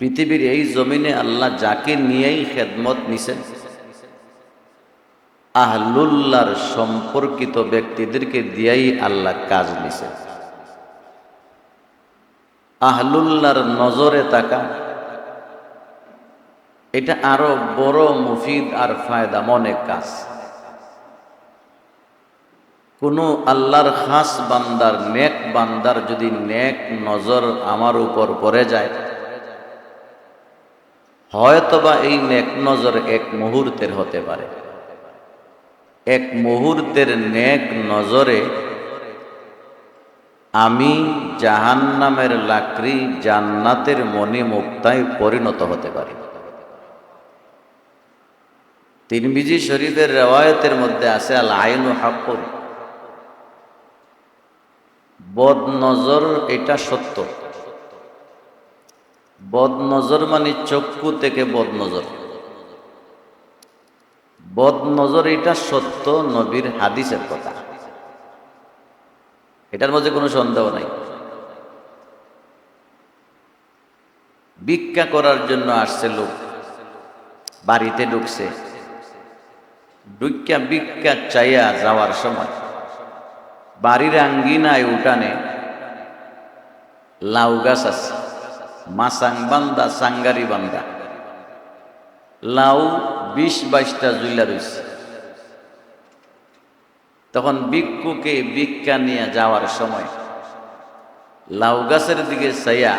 পৃথিবীর এই জমিনে আল্লাহ যাকে নিয়েই খেদমত নিছেন আহলুল্লাহর সম্পর্কিত ব্যক্তিদেরকে দিয়েই আল্লাহ কাজ নিছেন আহলুল্লাহর নজরে তাকা এটা আরও বড় মুফিদ আর ফায়দা, মনে কাজ। কোনো আল্লাহর খাস বান্দার, নেক বান্দার যদি নেক নজর আমার উপর পড়ে যায় হয়তোবা এই নেক নজর এক মুহূর্তের হতে পারে। এক মুহূর্তের নেক নজরে আমি জাহান্নামের লাকড়ি জান্নাতের মণি মুক্তায় পরিণত হতে পারি। তিনবিজি শরীফের রেওয়ায়তের মধ্যে আছে, আল আইনু হাক্কুন। বদ নজর এটা সত্য। বদ নজর মানে চক্ষু থেকে বদ নজর বদ নজর এটা সত্য নবীর হাদিসের কথা। এটার মধ্যে কোনো সন্দেহ নাই। ভিক্ষা করার জন্য আসছে লোক, বাড়িতে ঢুকছে। ভিক্ষা ভিক্ষা চাইয়া যাওয়ার সময় বাড়ির আঙ্গিনায় উঠানে লাউ গাছ আছে। মাসাং বান্দা, সাঙ্গারি বান্দা। লাউ বিশ বাইশটা জুইলা রয়েছে তখন ভিক্ষুকে ভিক্ষা নিয়ে যাওয়ার সময় লাউ গাছের দিকে চাইয়া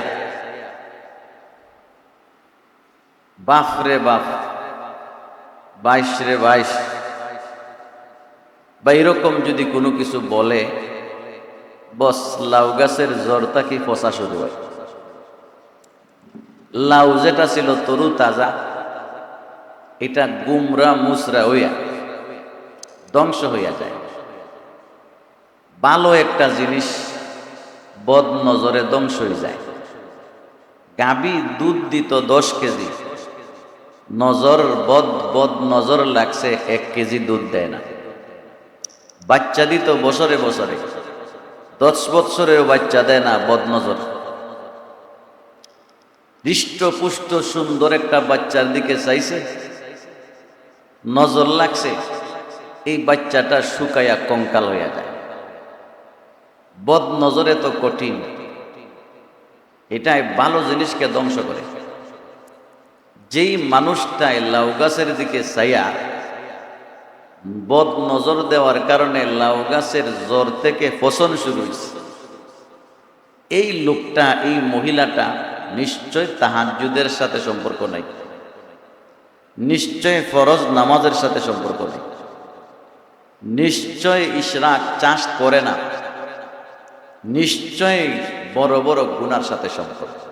বাফ রে বাপ, বাইশ রে বাইশ বা এরকম যদি কোনো কিছু বলে, বস, লাউ গাছের জ্বরটা কি পচা শুরু হয়? লাউ যেটা ছিল তরু তাজা, এটা গুমরা মুসরা হইয়া ধ্বংস হইয়া যায়। ভালো একটা জিনিস বদ নজরে ধ্বংস হয়ে যায়। গাবি দুধ দিত দশ কেজি, নজর বদ বদ নজর লাগছে, এক কেজি দুধ দেয় না। বাচ্চা দিত বছরে বছরে, দশ বৎসরেও বাচ্চা দেয় না বদনজর। হৃষ্টপুষ্ট সুন্দর একটা বাচ্চার দিকে চাইছে। নজর লাগছে, এই বাচ্চাটা শুকাইয়া কঙ্কাল হইয়া যায়। বদ নজরে তো কঠিন। এটাই ভালো জিনিসকে ধ্বংস করে। যেই মানুষটাই লাউ গাছের দিকে চাইয়া বদ নজর দেওয়ার কারণে লাউ গাছের জ্বর থেকে ফসন শুরু হয়েছে এই লোকটা, এই মহিলাটা নিশ্চয় তাহাজুদের সাথে সম্পর্ক নাই। নিশ্চয় ফরজ নামাজের সাথে সম্পর্ক নেই। নিশ্চয় ইশরাক চাষ করে না। নিশ্চয় বড় বড় গুনার সাথে সম্পর্ক।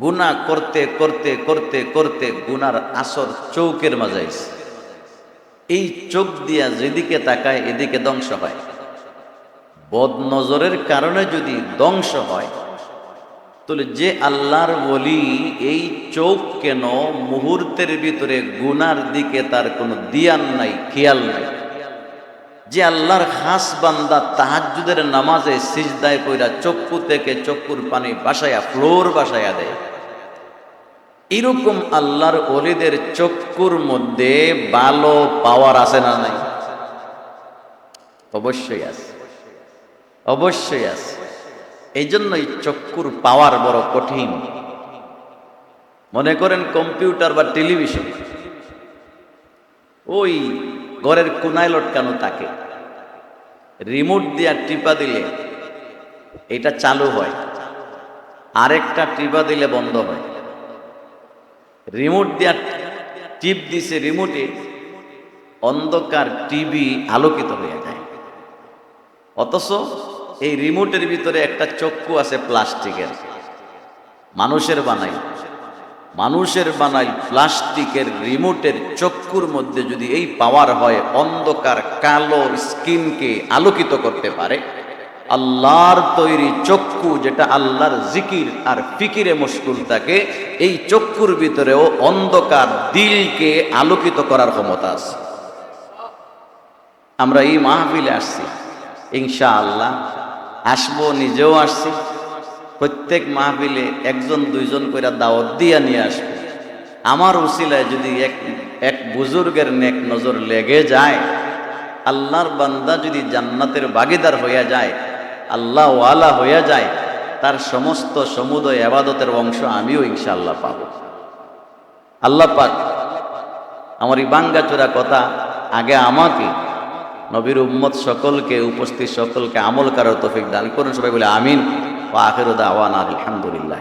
গুণা করতে করতে করতে করতে গুনার আসর চৌকের মাঝে এই চোখ দিয়া যেদিকে তাকায় এদিকে ধ্বংস হয়। বদ নজরের কারণে যদি ধ্বংস হয় তাহলে যে আল্লাহর বলি এই চোখ কেন মুহূর্তের ভিতরে গুনার দিকে তার কোনো দিয়ান নাই, খেয়াল নাই? যে আল্লাহর খাস বান্দা তাহাজুদের নামাজে সিজদায় কইরা চক্ষু থেকে চক্ষুর পানি বাসায়া, ফ্লোর বাসায়া দেয়। এরকম আল্লাহর অলিদের চক্ষুর মধ্যে ভালো পাওয়ার আছে না নাই? অবশ্যই আছে। অবশ্যই আছে। জন্যই চক্ষুর পাওয়ার বড় কঠিন। মনে করেন কম্পিউটার বা টেলিভিশন। ওই ঘরের কোনায় লটকানো তাকে। রিমোট দিয়া টিপা দিলে এটা চালু হয়। আরেকটা টিপা দিলে বন্ধ হয়। রিমোট দিয়া টিপ দিছে রিমোটে, অন্ধকার টিভি আলোকিত হয়ে যায়। অথচ এই রিমোটের ভিতরে একটা চক্ষু আছে প্লাস্টিকের। মানুষের বানাই। মানুষের বানাই প্লাস্টিকের রিমোটের চক্ষুর মধ্যে যদি এই পাওয়ার হয়, অন্ধকার কালো স্কিনকে আলোকিত করতে পারে। আল্লাহর তৈরি চক্ষু যেটা আল্লাহর জিকির আর ফিকিরে মুশকুল থাকে, এই চক্ষুর ভিতরেও অন্ধকার দিলকে আলোকিত করার ক্ষমতা আছে। আমরা এই মাহফিলে আসছি। ইনশা আল্লাহ আসব, নিজেও আসছি। প্রত্যেক মাহফিলে একজন, দুইজন করে দাওয়াত দিয়া নিয়ে আসবে। আমার উসিলায় যদি এক এক বুজুর্গের নেক নজর লেগে যায়, আল্লাহর বান্দা যদি জান্নাতের বাগিদার হইয়া যায়, আল্লাহ ওয়ালা হইয়া যায়, তার সমস্ত সমুদয় আবাদতের অংশ আমিও ইনশাআল্লাহ পাব। আল্লাহ পাক, আমার এই বাঙ্গাচোরা কথা আগে আমাকে নবীর উম্মত সকলকে, উপস্থিত সকলকে আমল করার তফিক দান করুন। সবাই বলে আমিন। ও আখের আওয়ান আলহামদুলিল্লাহ।